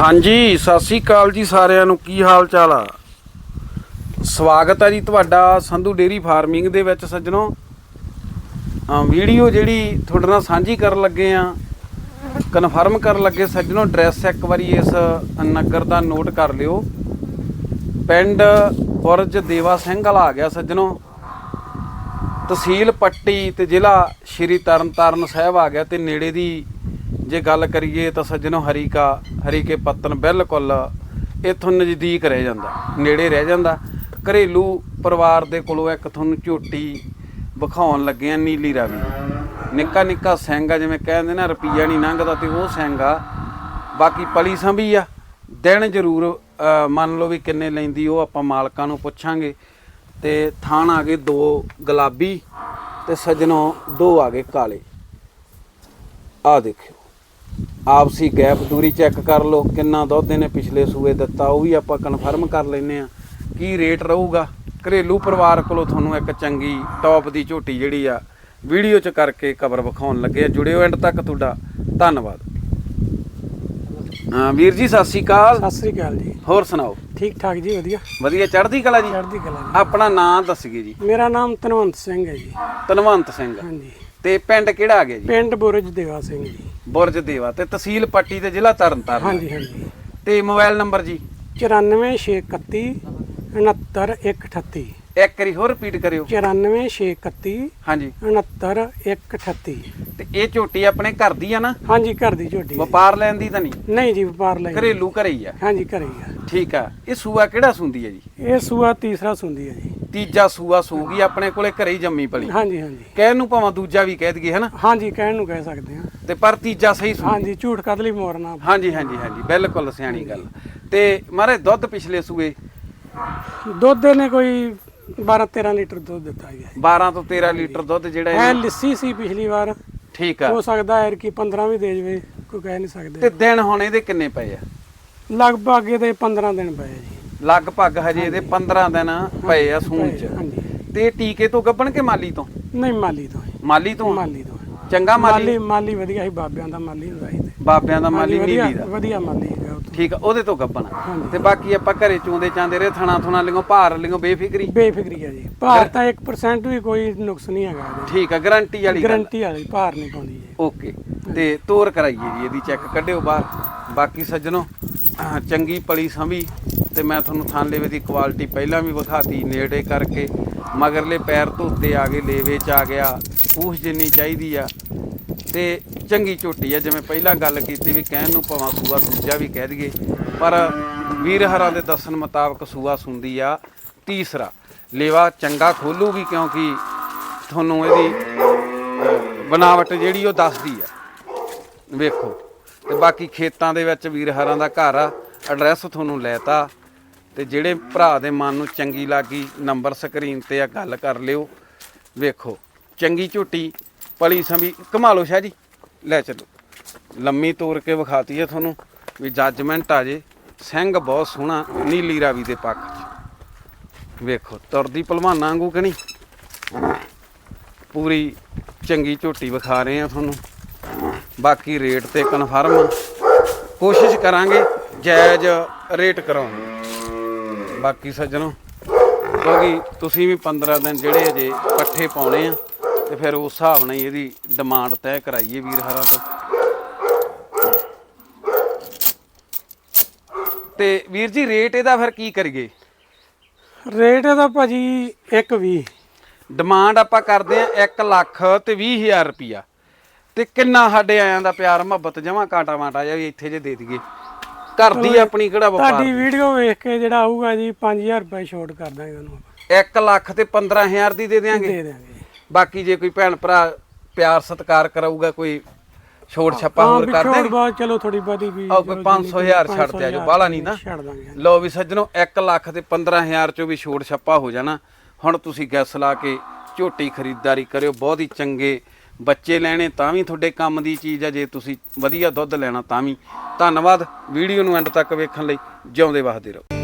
ਹਾਂਜੀ, ਸਤਿ ਸ੍ਰੀ ਅਕਾਲ ਜੀ ਸਾਰਿਆਂ ਨੂੰ। ਕੀ ਹਾਲ ਚਾਲ ਆ? ਸਵਾਗਤ ਹੈ ਜੀ ਤੁਹਾਡਾ ਸੰਧੂ ਡੇਰੀ ਫਾਰਮਿੰਗ ਦੇ ਵਿੱਚ ਸੱਜਣੋ। ਅਮ ਵੀਡੀਓ ਜਿਹੜੀ ਤੁਹਾਡੇ ਨਾਲ ਸਾਂਝੀ ਕਰਨ ਲੱਗੇ ਆ ਕਨਫਰਮ ਕਰਨ ਲੱਗੇ ਸੱਜਣੋ ਐਡਰੈਸ ਇੱਕ ਵਾਰੀ ਇਸ ਨਗਰ ਦਾ ਨੋਟ ਕਰ ਲਿਓ। ਪਿੰਡ ਬੁਰਜ ਦੇਵਾ ਸਿੰਘ ਵਾਲਾ ਆ ਗਿਆ ਸੱਜਣੋ। ਤਹਿਸੀਲ ਪੱਟੀ ਤੇ ਜ਼ਿਲ੍ਹਾ ਸ਼੍ਰੀ ਤਰਨਤਾਰਨ ਸਾਹਿਬ ਆ ਗਿਆ ਤੇ ਨੇੜੇ ਦੀ ਜੇ ਗੱਲ ਕਰੀਏ ਤਾਂ ਸੱਜਣੋ ਹਰੀਕਾ ਹਰੀਕੇ ਪੱਤਨ ਬਿਲਕੁਲ ਇੱਥੋਂ ਨਜ਼ਦੀਕ ਰਹਿ ਜਾਂਦਾ, ਨੇੜੇ ਰਹਿ ਜਾਂਦਾ। ਘਰੇਲੂ ਪਰਿਵਾਰ ਦੇ ਕੋਲੋਂ ਇੱਕ ਤੁਹਾਨੂੰ ਝੋਟੀ ਵਿਖਾਉਣ ਲੱਗੇ ਆ ਨੀਲੀ ਰਾਵੀ। ਨਿੱਕਾ ਨਿੱਕਾ ਸਿੰਘ ਜਿਵੇਂ ਕਹਿੰਦੇ ਨਾ, ਰੁਪਈਆ ਨਹੀਂ ਲੰਘਦਾ ਤੇ ਉਹ ਸੈਂਗਾ ਬਾਕੀ ਪਲੀ ਸੰਭੀ ਆ। ਦਿਨ ਜ਼ਰੂਰ ਮੰਨ ਲਓ ਵੀ ਕਿੰਨੇ ਲੈਂਦੀ ਉਹ ਆਪਾਂ ਮਾਲਕਾਂ ਨੂੰ ਪੁੱਛਾਂਗੇ। ਤੇ ਥਾਣ ਆ ਗਏ ਦੋ ਗੁਲਾਬੀ ਤੇ ਸੱਜਣੋਂ ਦੋ ਆ ਗਏ ਕਾਲੇ। ਆ ਦੇਖਿਓ। ਆਪਸੀ ਗੈਪ ਦੂਰੀ ਚੈੱਕ ਕਰ ਲਓ ਕਿੰਨਾ ਦੁੱਧ ਇਹਨੇ ਪਿਛਲੇ ਸੂਏ ਦਿੱਤਾ ਉਹ ਵੀ ਆਪਾਂ ਕਨਫਰਮ ਕਰ ਲੈਨੇ ਆ ਕੀ ਰੇਟ ਰਹੂਗਾ? ਘਰੇਲੂ ਪਰਿਵਾਰ ਕੋਲੋਂ ਤੁਹਾਨੂੰ ਇੱਕ ਚੰਗੀ ਟੌਪ ਦੀ ਝੋਟੀ ਜਿਹੜੀ ਆ ਵੀਡੀਓ ਚ ਕਰਕੇ ਕਵਰ ਵਿਖਾਉਣ ਲੱਗੇ ਆ। ਜੁੜਿਓ ਐਂਡ ਤੱਕ ਤੁਹਾਡਾ। ਧੰਨਵਾਦ। ਹਾਂ ਵੀਰ ਜੀ ਸਤਿ ਸ਼੍ਰੀ ਅਕਾਲ। ਸਤਿ ਸ੍ਰੀ ਅਕਾਲ ਜੀ। ਹੋਰ ਸੁਣਾਓ? ਠੀਕ ਠਾਕ ਜੀ ਵਧੀਆ। ਵਧੀਆ ਚੜ੍ਹਦੀ ਕਲਾ ਜੀ? ਚੜ੍ਹਦੀ ਕਲਾ ਜੀ। ਆਪਣਾ ਨਾਮ ਦੱਸੀਏ ਜੀ। ਮੇਰਾ ਨਾਮ ਧਨਵੰਤ ਸਿੰਘ ਹੈ ਜੀ। ਧਨਵੰਤ ਸਿੰਘ। ਹਾਂਜੀ। ਤੇ ਪਿੰਡ ਕਿਹੜਾ ਆ ਗਿਆ ਜੀ? ਪਿੰਡ ਬੁਰਜ ਦੇਵਾ ਸਿੰਘ ਜੀ। ਬੁਰਜ ਦੇਵਾ ਤੇ ਤਹਿਸੀਲ ਪੱਟੀ ਤੇ ਜ਼ਿਲ੍ਹਾ ਤਰਨਤਾਰਨ। ਹਾਂਜੀ ਹਾਂਜੀ। ਤੇ ਮੋਬਾਈਲ ਨੰਬਰ ਜੀ? 94631 69138 ਇੱਕ ਵਾਰੀ ਹੋਰ ਰਿਪੀਟ ਕਰਿਓ। 94631 ਹਾਂਜੀ। 69138 ਤੇ ਇਹ ਝੋਟੀ ਆਪਣੇ ਘਰ ਦੀ ਆ ਨਾ? ਹਾਂਜੀ ਘਰ ਦੀ ਝੋਟੀ ਹੈ। ਵਪਾਰ ਲੈਣ ਦੀ ਤਾਂ ਨਹੀਂ? ਨਹੀਂ ਜੀ ਵਪਾਰ ਲਈ ਘਰੇਲੂ ਘਰੇ ਹੀ ਆ। ਹਾਂਜੀ ਘਰੇ ਹੀ ਆ। ਠੀਕ ਆ। ਇਹ ਸੂਆ ਕਿਹੜਾ ਸੁੰਦੀ ਹੈ ਜੀ? ਇਹ ਸੂਆ ਤੀਸਰਾ ਸੁੰਦੀ ਹੈ ਜੀ। ਤੀਜਾ ਸੂਆ ਸੂਗੀ ਆਪਣੇ ਕੋਲੇ ਘਰੇ ਹੀ ਜੰਮੀ ਪਲੀ ਹਾਂਜੀ ਹਾਂਜੀ। ਕਹਿਣ ਨੂੰ ਭਾਵੇਂ ਦੂਜਾ ਵੀ ਕਹਿ ਦਈਏ ਹਨਾ? ਹਾਂਜੀ ਕਹਿਣ ਨੂੰ ਕਹਿ ਸਕਦੇ ਹਾਂ। ਤੇ ਪਰ ਤੀਜਾ ਸਹੀ ਸੂ ਹਾਂਜੀ ਝੂਠ ਕਦ ਲਈ ਮੋਰਨਾ? ਹਾਂਜੀ ਹਾਂਜੀ ਹਾਂਜੀ ਬਿਲਕੁਲ ਸਿਆਣੀ ਗੱਲ। ਤੇ ਮਾਰੇ ਦੁੱਧ ਪਿਛਲੇ ਸੂਏ? ਦੁੱਧ ਨੇ ਕੋਈ 12 13 ਲੀਟਰ ਦੁੱਧ ਦਿੱਤਾ ਜੀ। 12 ਤੋਂ 13 ਲੀਟਰ ਦੁੱਧ ਜਿਹੜਾ ਇਹ ਲੱਸੀ ਸੀ ਪਿਛਲੀ ਵਾਰ। ਠੀਕ ਆ। ਹੋ ਸਕਦਾ ਹੈ ਕਿ 15 ਵੀ ਦੇ ਜਵੇ ਕੋਈ ਕਹਿ ਨਹੀਂ ਤੇ ਸਕਦੇ ਦਿਨ ਹੁਣ ਇਹਦੇ ਕਿੰਨੇ ਪਏ ਆ? ਲਗਭਗ ਇਹਦੇ 15 ਦਿਨ ਪਏ ਜੀ। ਲਗਭਗ ਹਜੇ ਇਹਦੇ 15 ਦਿਨ ਪਏ ਆ ਸੂਣ ਚ। ਹਾਂਜੀ। ਤੇ ਟੀਕੇ ਤੋਂ ਗੱਭਣ ਕੇ ਮਾਲੀ ਤੋਂ? ਨਹੀਂ ਮਾਲੀ ਤੋਂ ਹੈ। ਮਾਲੀ ਤੋਂ? ਮਾਲੀ ਤੋਂ ਹੈ। ਚੰਗਾ ਮਾਲੀ? ਮਾਲੀ ਮਾਲੀ ਵਧੀਆ ਸੀ ਬਾਬਿਆਂ ਦਾ ਮਾਲੀ ਹੁੰਦਾ ਸੀ ਤੇ। ਬਾਬਿਆਂ ਦਾ ਮਾਲੀ ਵਧੀਆ ਨੀਲੀ ਦਾ। ਵਧੀਆ ਮਾਲੀ ਹੈਗਾ ਉਹ। ਠੀਕ ਆ ਉਹਦੇ ਤੋਂ ਗੱਭਣ ਹਾਂਜੀ। ਤੇ ਬਾਕੀ ਆਪਾਂ ਘਰੇ ਚੂੰਦੇ ਚਾਂਦੇ ਰਹੇ ਥਣਾ ਥੁਣਾ ਲਿਓ ਭਾਰ ਲਿਓ ਬੇਫਿਕਰੀ? ਬੇਫਿਕਰੀ ਹੈ ਜੀ। ਭਾਰ ਤਾਂ 1% ਵੀ ਕੋਈ ਨੁਕਸ ਨਹੀਂ ਹੈਗਾ ਇਹਦੇ। ਠੀਕ ਆ ਗਾਰੰਟੀ ਵਾਲੀ ਗੱਲ ਗਰੰਟੀ ਵਾਲੀ ਭਾਰ ਨਹੀਂ ਪਾਉਂਦੀ ਜੀ। ਓਕੇ ਤੇ ਤੋਰ ਕਰਾਈਏ ਜੀ ਇਹਦੀ ਚੈੱਕ ਕੱਢਿਓ ਬਾਹਰ। ਬਾਕੀ ਸੱਜਣੋ ਚੰਗੀ ਪਲੀ ਸੰਭੀ ਤੇ ਮੈਂ ਤੁਹਾਨੂੰ ਥਾਨਲੇਵੇ ਦੀ ਕੁਆਲਿਟੀ ਪਹਿਲਾਂ ਵੀ ਵਿਖਾਤੀ, ਨੇੜੇ ਕਰਕੇ। ਮਗਰਲੇ ਪੈਰ ਧੋਤੇ ਆ ਗਏ ਲੇਵੇ ਚ ਆ ਗਿਆ, ਪੂਛ ਜਿੰਨੀ ਚਾਹੀਦੀ ਆ। ਤੇ ਚੰਗੀ ਝੋਟੀ ਆ, ਜਿਵੇਂ ਪਹਿਲਾਂ ਗੱਲ ਕੀਤੀ ਵੀ ਕਹਿਣ ਨੂੰ ਭਾਵਾਂ ਸੂਆ ਦੂਜਾ ਵੀ ਕਹਿ ਦਈਏ। ਪਰ ਵੀਰ ਹਰਾਂ ਦੇ ਦੱਸਣ ਮੁਤਾਬਕ ਸੂਆ ਸੁੰਦੀ ਆ। ਤੀਸਰਾ, ਲੇਵਾ ਚੰਗਾ ਖੋਲੂਗੀ ਕਿਉਂਕਿ ਤੁਹਾਨੂੰ ਇਹਦੀ ਬਣਾਵਟ ਜਿਹੜੀ ਉਹ ਦੱਸਦੀ ਆ। ਵੇਖੋ ਤੇ ਬਾਕੀ ਖੇਤਾਂ ਦੇ ਵਿੱਚ ਵੀਰ ਹਰਾਂ ਦਾ ਘਰ ਆ ਐਡਰੈਸ ਤੁਹਾਨੂੰ ਲੈਤਾ। ਤੇ ਜਿਹੜੇ ਭਰਾ ਦੇ ਮਨ ਨੂੰ ਚੰਗੀ ਲੱਗੀ ਨੰਬਰ ਸਕਰੀਨ ਤੇ ਆ, ਗੱਲ ਕਰ ਲਿਓ। ਵੇਖੋ, ਚੰਗੀ ਝੋਟੀ ਪਲੀ ਸੰਭੀ ਕਮਾ ਲਓ ਸ਼ਾਹ ਜੀ, ਲੈ ਚੱਲੋ। ਲੰਮੀ ਤੋਰ ਕੇ ਵਿਖਾਤੀ ਹੈ ਤੁਹਾਨੂੰ ਵੀ ਜੱਜਮੈਂਟ ਆ ਜੇ। ਸਿੰਘ ਬਹੁਤ ਸੋਹਣਾ, ਨੀਲੀ ਰਾਵੀ ਦੇ ਪੱਖ 'ਚ। ਵੇਖੋ, ਤੁਰਦੀ ਭਲਵਾਨਾਂ ਵਾਂਗੂ ਕਿ ਨਹੀਂ? ਪੂਰੀ ਚੰਗੀ ਝੋਟੀ ਵਿਖਾ ਰਹੇ ਆ ਤੁਹਾਨੂੰ। ਬਾਕੀ ਰੇਟ ਤੇ ਕਨਫਰਮ ਕੋਸ਼ਿਸ਼ ਕਰਾਂਗੇ ਜਾਇਜ਼ ਰੇਟ ਕਰਾਉਣ ਦੀ। ਬਾਕੀ ਸੱਜਣੋ ਕਿਉਂਕਿ ਤੁਸੀਂ ਵੀ 15 ਦਿਨ ਜਿਹੜੇ ਅਜੇ ਪੱਠੇ ਪਾਉਣੇ ਆ ਤੇ ਫਿਰ ਉਸ ਹਿਸਾਬ ਨਾਲ ਇਹਦੀ ਡਿਮਾਂਡ ਤੈਅ ਕਰਾਈਏ ਵੀਰ ਹਰਾਂ ਤੋਂ। ਤੇ ਵੀਰ ਜੀ ਰੇਟ ਇਹਦਾ ਫਿਰ ਕੀ ਕਰੀਏ? ਰੇਟ ਇਹਦਾ ਭਾਜੀ 120 ਡਿਮਾਂਡ ਆਪਾਂ ਕਰਦੇ ਆ 1 ਲੱਖ ਤੇ 20000 ਰੁਪਿਆ ਤੇ ਕਿੰਨਾ ਸਾਡੇ ਆਇਆਂ ਦਾ ਪਿਆਰ ਮੁਹੱਬਤ ਜਮਾ ਕਾਟਾ ਮਾਟਾ ਜਾਂ ਵੀ ਇੱਥੇ ਜੇ ਦੇ ਦਈਏ। ਘਰ ਦੀ ਆਪਣੀ ਕਿਹੜਾ ਵਪਾਰ? ਤੁਹਾਡੀ ਵੀਡੀਓ ਵੇਖ ਕੇ ਜਿਹੜਾ ਆਊਗਾ ਜੀ 5000 ਰੁਪਏ ਛੋਟ ਕਰ ਦਾਂਗੇ ਤੁਹਾਨੂੰ 1 ਲੱਖ ਤੇ 15000 ਦੀ ਦੇ ਦੇਾਂਗੇ ਦੇ ਦਿਆਂਗੇ। ਬਾਕੀ ਜੇ ਕੋਈ ਭੈਣ ਭਰਾ ਪਿਆਰ ਸਤਿਕਾਰ ਕਰਾਊਗਾ ਕੋਈ ਛੋੜ ਛੱਪਾ ਹਾਂ ਹੋਰ ਕਰ ਛੋਟ ਦੇਣਗੇ ਬਾਅਦ ਚਲੋ ਥੋੜੀ ਬਾਦੀ ਵੀ ਆਹ ਕੋਈ 500000 ਛੱਡ ਦਿਆ ਜੋ ਬਾਹਲਾ ਨਹੀਂ ਨਾ। ਛੱਡ ਦਾਂਗੇ। ਲਓ ਵੀ ਸੱਜਣੋ 1 ਲੱਖ ਤੇ 15000 ਚੋਂ ਵੀ ਛੋੜ ਛੱਪਾ ਹੋ ਜਾਣਾ। ਹੁਣ ਤੁਸੀਂ ਗੈਸ ਲਾ ਕੇ ਝੋਟੀ ਖਰੀਦਦਾਰੀ ਕਰਿਓ ਬਹੁਤ ਹੀ ਚੰਗੇ ਬੱਚੇ ਲੈਣੇ ਤਾਂ ਵੀ ਤੁਹਾਡੇ ਕੰਮ ਦੀ ਚੀਜ਼ ਆ, ਜੇ ਤੁਸੀਂ ਵਧੀਆ ਦੁੱਧ ਲੈਣਾ ਤਾਂ ਵੀ। ਧੰਨਵਾਦ, ਵੀਡੀਓ ਨੂੰ ਐਂਡ ਤੱਕ ਵੇਖਣ ਲਈ, ਜਿਉਂਦੇ ਵਸਦੇ ਰਹੋ।